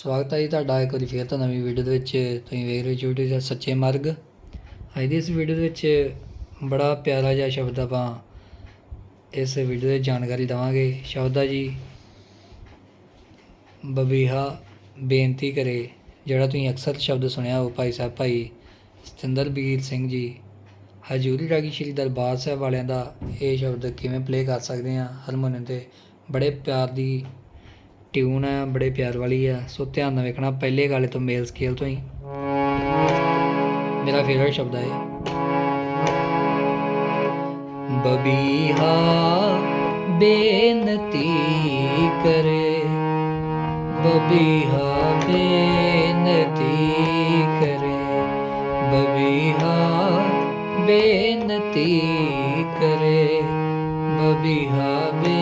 ਸਵਾਗਤ ਹੈ ਜੀ ਤੁਹਾਡਾ ਇੱਕ ਵਾਰੀ ਫੇਰ ਤੋਂ ਨਵੀਂ ਵੀਡੀਓ ਦੇ ਵਿੱਚ। ਤੁਸੀਂ ਵੇਖ ਰਹੇ ਹੋ YouTube ਤੇ ਸੱਚੇ ਮਾਰਗ। ਅੱਜ ਦੀ ਇਸ ਵੀਡੀਓ ਦੇ ਵਿੱਚ ਬੜਾ ਪਿਆਰਾ ਜਿਹਾ ਸ਼ਬਦ ਆਪਾਂ ਇਸ ਵੀਡੀਓ ਦੇ ਜਾਣਕਾਰੀ ਦਵਾਂਗੇ। ਸ਼ਬਦ ਆ ਜੀ, ਬਬੀਹਾ ਬੇਨਤੀ ਕਰੇ, ਜਿਹੜਾ ਤੁਸੀਂ ਅਕਸਰ ਸ਼ਬਦ ਸੁਣਿਆ ਹੋ ਭਾਈ ਸਾਹਿਬ ਭਾਈ ਸਤਿੰਦਰ ਸਤਿੰਦਰਬੀਰ ਸਿੰਘ ਜੀ। ਹਜੂਰੀ ਰਾਗੀ ਸ਼੍ਰੀ ਦਰਬਾਰ ਸਾਹਿਬ ਵਾਲਿਆਂ ਦਾ ਇਹ ਸ਼ਬਦ ਕਿਵੇਂ ਪਲੇ ਕਰ ਸਕਦੇ ਆ ਹਾਰਮੋਨੀਅਮ ਤੇ। ਬੜੇ ਪਿਆਰ ਦੀ ਟਿਊਨ ਹੈ, ਬੜੇ ਪਿਆਰ ਵਾਲੀ ਹੈ। ਸੋ ਧਿਆਨ ਨਾਲ ਵੇਖਣਾ, ਪਹਿਲੇ ਗਾਲੇ ਤੋਂ ਮੇਲ ਸਕੇਲ ਤੋਂ ਹੀ। ਮੇਰਾ ਫੇਵਰਟ ਸ਼ਬਦ ਹੈ ਇਹ। ਬਬੀਹਾ ਬੇਨਤੀ ਕਰੇ। ਬਬੀਹਾ ਬੇਨਤੀ ਕਰੇ। ਬਬੀਹਾ ਬੇਨਤੀ ਕਰੇ। ਬਬੀਹਾ ਬੇ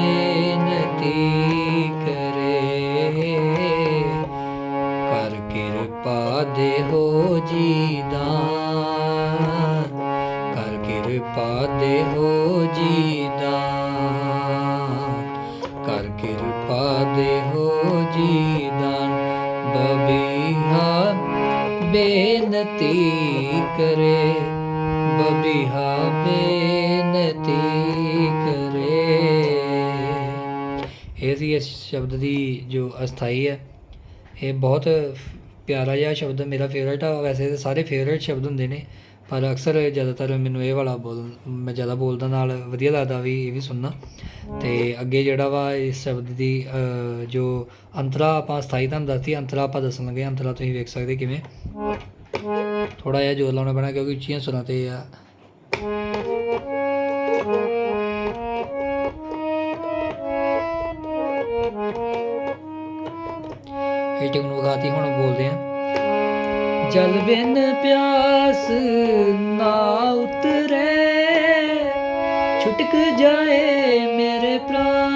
ਕਿਰਪਾ ਦੇਹੋ ਜੀ ਦਾਨ ਕਰ ਕਿਰਪਾ ਦੇਹੋ ਜੀ ਦਾਨ ਕਰ ਕਿਰਪਾ ਦੇਹੋ ਜੀ ਦਾਨ ਬਬੀਹਾ ਬੇਨਤੀ ਕਰੇ। ਬਬੀਹਾ ਬੇਨਤੀ ਕਰੇ। ਇਹ ਸੀ ਇਸ ਸ਼ਬਦ ਦੀ ਜੋ ਅਸਥਾਈ ਹੈ, ਇਹ ਬਹੁਤ ਪਿਆਰਾ ਜਿਹਾ ਸ਼ਬਦ, ਮੇਰਾ ਫੇਵਰੇਟ ਆ, ਵੈਸੇ ਤਾਂ ਸਾਰੇ ਫੇਵਰੇਟ ਸ਼ਬਦ ਹੁੰਦੇ ਨੇ, ਪਰ ਅਕਸਰ ਜ਼ਿਆਦਾਤਰ ਮੈਨੂੰ ਇਹ ਵਾਲਾ ਬੋਲ, ਮੈਂ ਜ਼ਿਆਦਾ ਬੋਲਦਾ ਨਾਲ ਵਧੀਆ ਲੱਗਦਾ ਵੀ ਇਹ ਵੀ ਸੁਣਨਾ। ਤੇ ਅੱਗੇ ਜਿਹੜਾ ਵਾ, ਇਸ ਸ਼ਬਦ ਦੀ ਜੋ ਅੰਤਰਾ ਆਪਾਂ ਸਥਾਈ ਤੁਹਾਨੂੰ ਦੱਸਤੀ ਅੰਤਰਾ ਆਪਾਂ ਦੱਸਣ ਲੱਗੇ ਅੰਤਰਾ ਤੁਸੀਂ ਵੇਖ ਸਕਦੇ ਕਿਵੇਂ। ਥੋੜਾ ਜਿਹਾ ਜ਼ੋਰ ਲਾਉਣਾ ਪੈਣਾ, ਕਿਉਂਕਿ ਉੱਚੀਆਂ ਸੁਰਾਂ ਤੇ ਆ। ਇਹ ਟਿਊਨ ਵਗਾਤੀ ਹੁਣ ਬੋਲਦੇ ਆ ਜਲ ਬਿਨ ਪਿਆਸ ਨਾ ਉਤਰੇ, ਛੁਟਕ ਜਾਏ ਮੇਰੇ ਪ੍ਰਾਣ,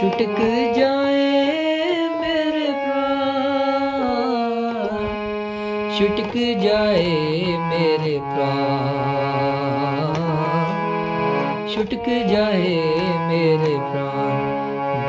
ਛੁਟਕ ਜਾਏ ਮੇਰੇ ਪ੍ਰਾਣ, ਛੁਟਕ ਜਾਏ ਮੇਰੇ ਪ੍ਰਾਣ, ਛੁਟਕ ਜਾਏ ਮੇਰੇ ਪ੍ਰਾਣ।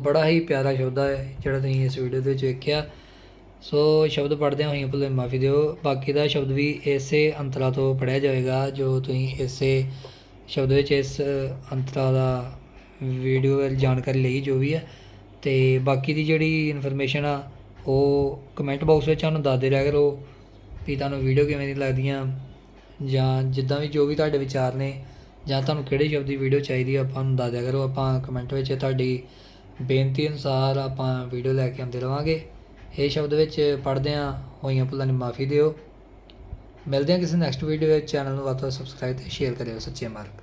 ਬੜਾ ਹੀ ਪਿਆਰਾ ਸ਼ਬਦ ਹੈ ਜਿਹੜਾ ਤੁਸੀਂ ਇਸ ਵੀਡੀਓ ਦੇ ਵਿੱਚ ਵੇਖਿਆ। ਸੋ ਸ਼ਬਦ ਪੜ੍ਹਦਿਆਂ ਹੋਈਆਂ ਭੁੱਲੇ ਮਾਫੀ ਦਿਓ। ਬਾਕੀ ਦਾ ਸ਼ਬਦ ਵੀ ਇਸੇ ਅੰਤਰਾ ਤੋਂ ਪੜਿਆ ਜਾਏਗਾ ਜੋ ਤੁਸੀਂ ਇਸੇ ਸ਼ਬਦ ਵਿੱਚ ਇਸ ਅੰਤਰਾ ਦਾ ਵੀਡੀਓ ਵਿੱਚ ਜਾਣਕਾਰੀ ਲਈ, ਜੋ ਵੀ ਹੈ ਤੇ ਬਾਕੀ ਦੀ ਜਿਹੜੀ ਇਨਫੋਰਮੇਸ਼ਨ ਆ, ਉਹ ਕਮੈਂਟ ਬਾਕਸ ਵਿੱਚ ਸਾਨੂੰ ਦੱਸਦੇ ਰਹਿ ਕਰੋ ਵੀ ਤੁਹਾਨੂੰ ਵੀਡੀਓ ਕਿਵੇਂ ਦੀ ਲੱਗਦੀਆਂ, ਜਾਂ ਜਿੱਦਾਂ ਵੀ ਜੋ ਵੀ ਤੁਹਾਡੇ ਵਿਚਾਰ ਨੇ, ਜਾਂ ਤੁਹਾਨੂੰ ਕਿਹੜੇ ਸ਼ਬਦ ਦੀ ਵੀਡੀਓ ਚਾਹੀਦੀ ਆ, ਆਪਾਂ ਨੂੰ ਦੱਸ ਦਿਆ ਕਰੋ। ਆਪਾਂ ਕਮੈਂਟ ਵਿੱਚ ਤੁਹਾਡੀ ਬੇਨਤੀ ਅਨੁਸਾਰ ਆਪਾਂ ਵੀਡੀਓ ਲੈ ਕੇ ਆਉਂਦੇ ਰਵਾਂਗੇ। ਇਹ ਸ਼ਬਦ ਵਿੱਚ ਪੜ੍ਹਦਿਆਂ ਹੋਈਆਂ ਭੁੱਲਾਂ ਦੀ ਮਾਫੀ ਦਿਓ। ਮਿਲਦੇ ਹਾਂ ਕਿਸੇ ਨੈਕਸਟ ਵੀਡੀਓ ਵਿੱਚ। ਚੈਨਲ ਨੂੰ ਵੱਧ ਤੋਂ ਵੱਧ ਸਬਸਕ੍ਰਾਈਬ ਤੇ ਸ਼ੇਅਰ ਕਰਿਓ। ਸੱਚੇ ਮਾਰਗ।